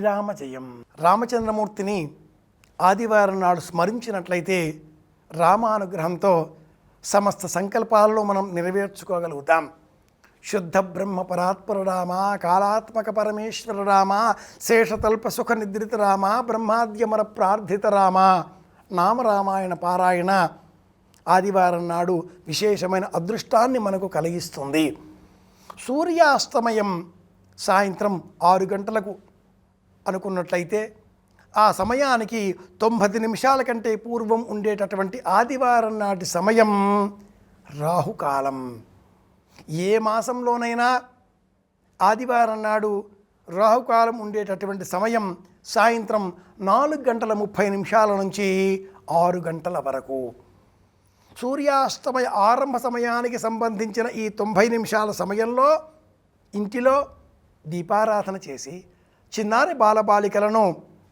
శ్రీరామ జయం రామచంద్రమూర్తిని ఆదివారం నాడు స్మరించినట్లయితే రామానుగ్రహంతో సమస్త సంకల్పాలను మనం నెరవేర్చుకోగలుగుతాం. శుద్ధ బ్రహ్మ పరాత్పర రామ కాలాత్మక పరమేశ్వర రామ శేషతల్ప సుఖ నిద్రిత రామ బ్రహ్మాద్యమర ప్రార్థిత రామ నామరామాయణ పారాయణ ఆదివారం నాడు విశేషమైన అదృష్టాన్ని మనకు కలిగిస్తుంది. సూర్యాస్తమయం సాయంత్రం ఆరు గంటలకు అనుకున్నట్లయితే ఆ సమయానికి తొంభై నిమిషాల కంటే పూర్వం ఉండేటటువంటి ఆదివారం నాటి సమయం రాహుకాలం. ఏ మాసంలోనైనా ఆదివారం నాడు రాహుకాలం ఉండేటటువంటి సమయం సాయంత్రం నాలుగు గంటల ముప్పై నిమిషాల నుంచి ఆరు గంటల వరకు. సూర్యాస్తమయ ఆరంభ సమయానికి సంబంధించిన ఈ తొంభై నిమిషాల సమయంలో ఇంటిలో దీపారాధన చేసి చిన్నారి బాలబాలికలను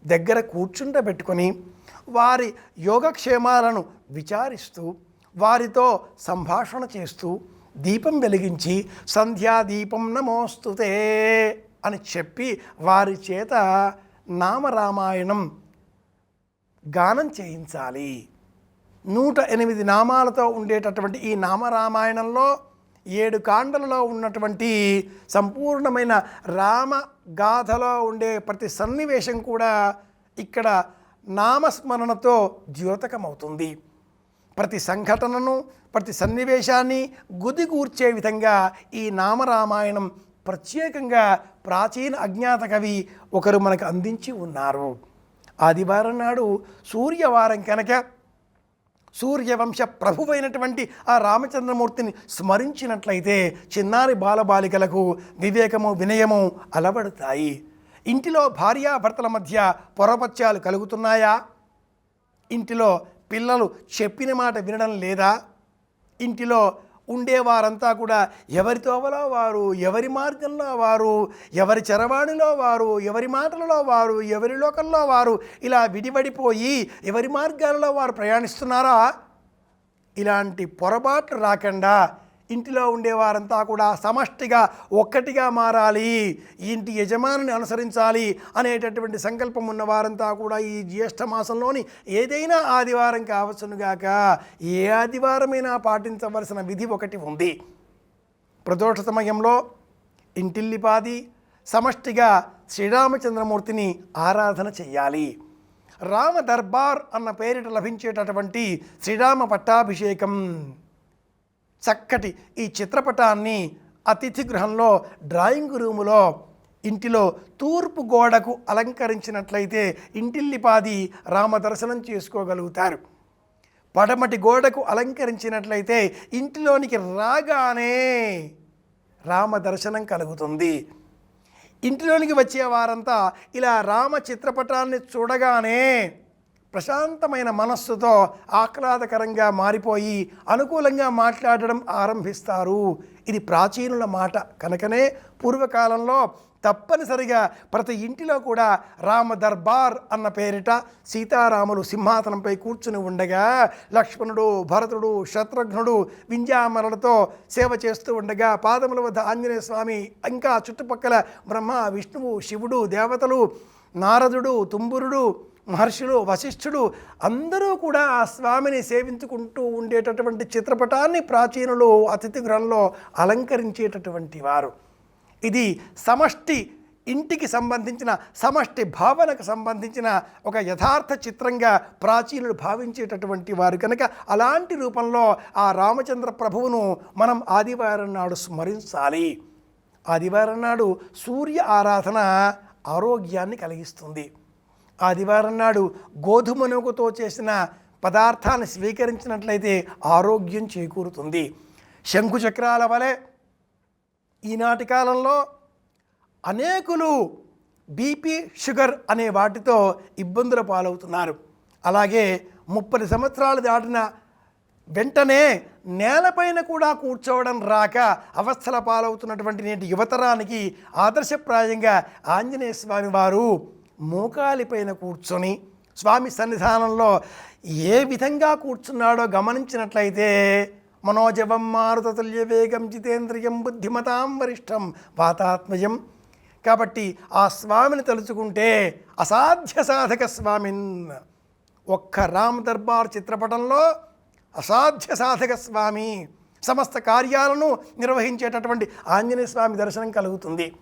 దగ్గర కూర్చుండబెట్టుకొని వారి యోగక్షేమాలను విచారిస్తూ వారితో సంభాషణ చేస్తూ దీపం వెలిగించి సంధ్యాదీపం నమోస్తుతే అని చెప్పి వారి చేత నామరామాయణం గానం చేయించాలి. నూట ఎనిమిది నామాలతో ఉండేటటువంటి ఈ నామరామాయణంలో ఏడు కాండలలో ఉన్నటువంటి సంపూర్ణమైన రామ గాథలో ఉండే ప్రతి సన్నివేశం కూడా ఇక్కడ నామస్మరణతో ద్యోతకమవుతుంది. ప్రతి సంఘటనను ప్రతి సన్నివేశాన్ని గుదిగూర్చే విధంగా ఈ నామరామాయణం ప్రత్యేకంగా ప్రాచీన అజ్ఞాత కవి ఒకరు మనకు అందించి ఉన్నారు. ఆదివారం నాడు సూర్యవారం కనుక సూర్యవంశ ప్రభువైనటువంటి ఆ రామచంద్రమూర్తిని స్మరించినట్లయితే చిన్నారి బాలబాలికలకు వివేకము వినయము అలవడతాయి. ఇంటిలో భార్యాభర్తల మధ్య పొరపత్యాలు కలుగుతున్నాయా? ఇంటిలో పిల్లలు చెప్పిన మాట వినడం లేదా? ఇంటిలో ఉండేవారంతా కూడా ఎవరి తోవలో వారు ఎవరి మార్గంలో వారు ఎవరి చరవాణిలో వారు ఎవరి మాటలలో వారు ఎవరి లోకంలో వారు ఇలా విడిపడిపోయి ఎవరి మార్గాలలో వారు ప్రయాణిస్తున్నారా? ఇలాంటి పొరపాట్లు రాకుండా ఇంటిలో ఉండేవారంతా కూడా సమష్టిగా ఒక్కటిగా మారాలి. ఇంటి యజమానిని అనుసరించాలి అనేటటువంటి సంకల్పం ఉన్న వారంతా కూడా ఈ జ్యేష్ఠ మాసంలోని ఏదైనా ఆదివారం కావచ్చునుగాక ఏ ఆదివారమైనా పాటించవలసిన విధి ఒకటి ఉంది. ప్రదోష సమయంలో ఇంటిల్లిపాది సమష్టిగా శ్రీరామచంద్రమూర్తిని ఆరాధన చెయ్యాలి. రామ దర్బార్ అన్న పేరిట లభించేటటువంటి శ్రీరామ పట్టాభిషేకం. చక్కటి ఈ చిత్రపటాన్ని అతిథి గృహంలో డ్రాయింగ్ రూములో ఇంటిలో తూర్పు గోడకు అలంకరించినట్లయితే ఇంటిల్లిపాది రామ దర్శనం చేసుకోగలుగుతారు. పడమటి గోడకు అలంకరించినట్లయితే ఇంటిలోనికి రాగానే రామ దర్శనం కలుగుతుంది. ఇంటిలోనికి వచ్చే వారంతా ఇలా రామ చిత్రపటాన్ని చూడగానే ప్రశాంతమైన మనస్సుతో ఆహ్లాదకరంగా మారిపోయి అనుకూలంగా మాట్లాడడం ఆరంభిస్తారు. ఇది ప్రాచీనుల మాట కనుకనే పూర్వకాలంలో తప్పనిసరిగా ప్రతి ఇంటిలో కూడా రామ దర్బార్ అన్న పేరిట సీతారాములు సింహాసనంపై కూర్చుని ఉండగా లక్ష్మణుడు భరతుడు శత్రుఘ్నుడు వింజామరలతో సేవ చేస్తూ ఉండగా పాదముల వద్ద ఆంజనేయ స్వామి ఇంకా చుట్టుపక్కల బ్రహ్మ విష్ణువు శివుడు దేవతలు నారదుడు తుంబురుడు మహర్షులు వశిష్ఠుడు అందరూ కూడా ఆ స్వామిని సేవించుకుంటూ ఉండేటటువంటి చిత్రపటాన్ని ప్రాచీనులు అతిథి గృహంలో అలంకరించేటటువంటి వారు. ఇది సమష్టి ఇంటికి సంబంధించిన సమష్టి భావనకు సంబంధించిన ఒక యథార్థ చిత్రంగా ప్రాచీనులు భావించేటటువంటి వారు కనుక అలాంటి రూపంలో ఆ రామచంద్ర ప్రభువును మనం ఆదివారం నాడు స్మరించాలి. ఆదివారం నాడు సూర్య ఆరాధన ఆరోగ్యాన్ని కలిగిస్తుంది. ఆదివారం నాడు గోధుమ నూకతో చేసిన పదార్థాన్ని స్వీకరించినట్లయితే ఆరోగ్యం చేకూరుతుంది. శంకుచక్రాల వలె ఈనాటి కాలంలో అనేకులు బీపీ షుగర్ అనే వాటితో ఇబ్బందుల పాలవుతున్నారు. అలాగే ముప్పై సంవత్సరాలు దాటిన వెంటనే నేలపైన కూడా కూర్చోవడం రాక అవస్థల పాలవుతున్నటువంటి నేటి యువతరానికి ఆదర్శప్రాయంగా ఆంజనేయ స్వామి వారు మోకాలిపైన కూర్చొని స్వామి సన్నిధానంలో ఏ విధంగా కూర్చున్నాడో గమనించినట్లయితే మనోజవం మారుతతుల్య వేగం జితేంద్రియం బుద్ధిమతాం వరిష్టం వాతాత్మయం కాబట్టి ఆ స్వామిని తలుచుకుంటే అసాధ్య సాధక స్వామిన్. ఒక్క రామ్ దర్బార్ చిత్రపటంలో అసాధ్య సాధక స్వామి. సమస్త కార్యాలను నిర్వహించేటటువంటి ఆంజనేయ స్వామి దర్శనం కలుగుతుంది.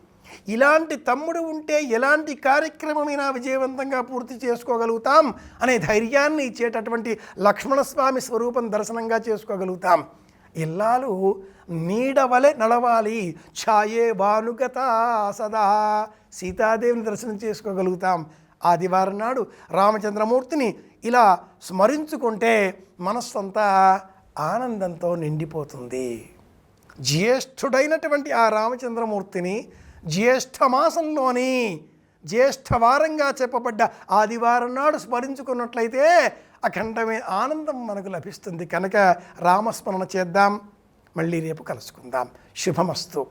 ఇలాంటి తమ్ముడు ఉంటే ఎలాంటి కార్యక్రమమైనా విజయవంతంగా పూర్తి చేసుకోగలుగుతాం అనే ధైర్యాన్ని ఇచ్చేటటువంటి లక్ష్మణస్వామి స్వరూపం దర్శనంగా చేసుకోగలుగుతాం. ఇల్లాలు నీడవలె నడవాలి. ఛాయే భానుగత సదా. సీతాదేవిని దర్శనం చేసుకోగలుగుతాం. ఆదివారం నాడు రామచంద్రమూర్తిని ఇలా స్మరించుకుంటే మనస్సంతా ఆనందంతో నిండిపోతుంది. జ్యేష్ఠుడైనటువంటి ఆ రామచంద్రమూర్తిని జ్యేష్ఠ మాసంలోని జ్యేష్ఠవారంగా చెప్పబడ్డ ఆదివారం నాడు స్మరించుకున్నట్లయితే అఖండమైన ఆనందం మనకు లభిస్తుంది. కనుక రామస్మరణ చేద్దాం. మళ్ళీ రేపు కలుసుకుందాం. శుభమస్తు.